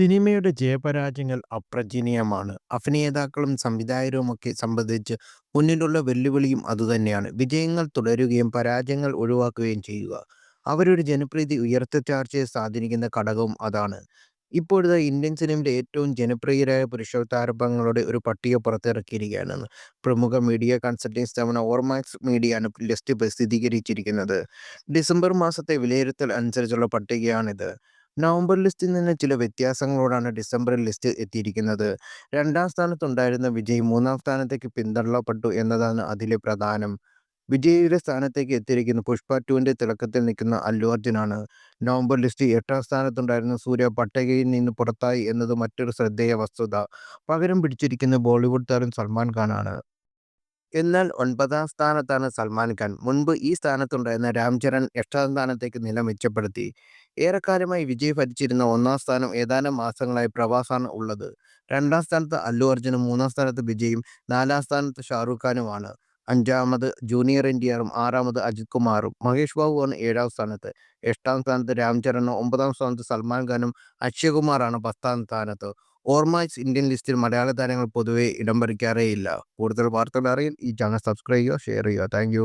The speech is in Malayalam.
സിനിമയുടെ ജയപരാജയങ്ങൾ അപ്രചനീയമാണ് അഭിനേതാക്കളും സംവിധായകരുമൊക്കെ സംബന്ധിച്ച് മുന്നിലുള്ള വെല്ലുവിളിയും അതുതന്നെയാണ്. വിജയങ്ങൾ തുടരുകയും പരാജയങ്ങൾ ഒഴിവാക്കുകയും ചെയ്യുക. അവരുടെ ജനപ്രീതി ഉയർത്തിച്ചാർച്ചയെ സ്വാധീനിക്കുന്ന ഘടകവും അതാണ്. ഇപ്പോഴത്തെ ഇന്ത്യൻ സിനിമയിലെ ഏറ്റവും ജനപ്രിയരായ പുരുഷോത്താരംഭങ്ങളുടെ ഒരു പട്ടിക പുറത്തിറക്കിയിരിക്കുകയാണ്. പ്രമുഖ മീഡിയ കൺസൾട്ടിംഗ് സ്ഥാപന ഓർമാക്സ് മീഡിയയാണ് ലിസ്റ്റ് പ്രസിദ്ധീകരിച്ചിരിക്കുന്നത്. ഡിസംബർ മാസത്തെ വിലയിരുത്തൽ അനുസരിച്ചുള്ള പട്ടികയാണിത്. നവംബർ ലിസ്റ്റിൽ നിന്ന് ചില വ്യത്യാസങ്ങളോടാണ് ഡിസംബറിൽ ലിസ്റ്റ് എത്തിയിരിക്കുന്നത്. രണ്ടാം സ്ഥാനത്തുണ്ടായിരുന്ന വിജയ് മൂന്നാം സ്ഥാനത്തേക്ക് പിന്തള്ളപ്പെട്ടു എന്നതാണ് അതിലെ പ്രധാനം. വിജയിയുടെ സ്ഥാനത്തേക്ക് എത്തിയിരിക്കുന്ന പുഷ്പ ടുവിന്റെ തിളക്കത്തിൽ നിൽക്കുന്ന അല്ലു അർജുനാണ്. നവംബർ ലിസ്റ്റിൽ എട്ടാം സ്ഥാനത്തുണ്ടായിരുന്ന സൂര്യ പട്ടികയിൽ നിന്ന് പുറത്തായി എന്നത് മറ്റൊരു ശ്രദ്ധേയ വസ്തുത. പകരം പിടിച്ചിരിക്കുന്ന ബോളിവുഡ് താരം സൽമാൻ ഖാനാണ്. എന്നാൽ ഒൻപതാം സ്ഥാനത്താണ് സൽമാൻ ഖാൻ. മുൻപ് ഈ സ്ഥാനത്തുണ്ടായിരുന്ന രാം ചരൺ എട്ടാം സ്ഥാനത്തേക്ക് നില മെച്ചപ്പെടുത്തി. ഏറെക്കാലമായി വിജയ് ഭരിച്ചിരുന്ന ഒന്നാം സ്ഥാനം ഏതാനും മാസങ്ങളായി പ്രവാസാണ് ഉള്ളത്. രണ്ടാം സ്ഥാനത്ത് അല്ലു അർജുനും മൂന്നാം സ്ഥാനത്ത് വിജയും നാലാം സ്ഥാനത്ത് ഷാറൂഖ് ഖാനുമാണ്. അഞ്ചാമത് ജൂനിയർ എൻടിആറും ആറാമത് അജിത് കുമാറും. മഹേഷ് ബാബുവാണ് ഏഴാം സ്ഥാനത്ത്. എട്ടാം സ്ഥാനത്ത് രാം ചരണും ഒമ്പതാം സ്ഥാനത്ത് സൽമാൻ ഖാനും അക്ഷയ് കുമാറാണ് പത്താം സ്ഥാനത്ത്. ഓർമാക്സ് ഇന്ത്യൻ ലിസ്റ്റിൽ മലയാള താരങ്ങൾ പൊതുവെ ഇടം പിടിക്കാറേയില്ല. കൂടുതൽ വാർത്തകൾ അറിയാൻ ഈ ചാനൽ സബ്സ്ക്രൈബ് ചെയ്യുക, ഷെയർ ചെയ്യുക. താങ്ക്.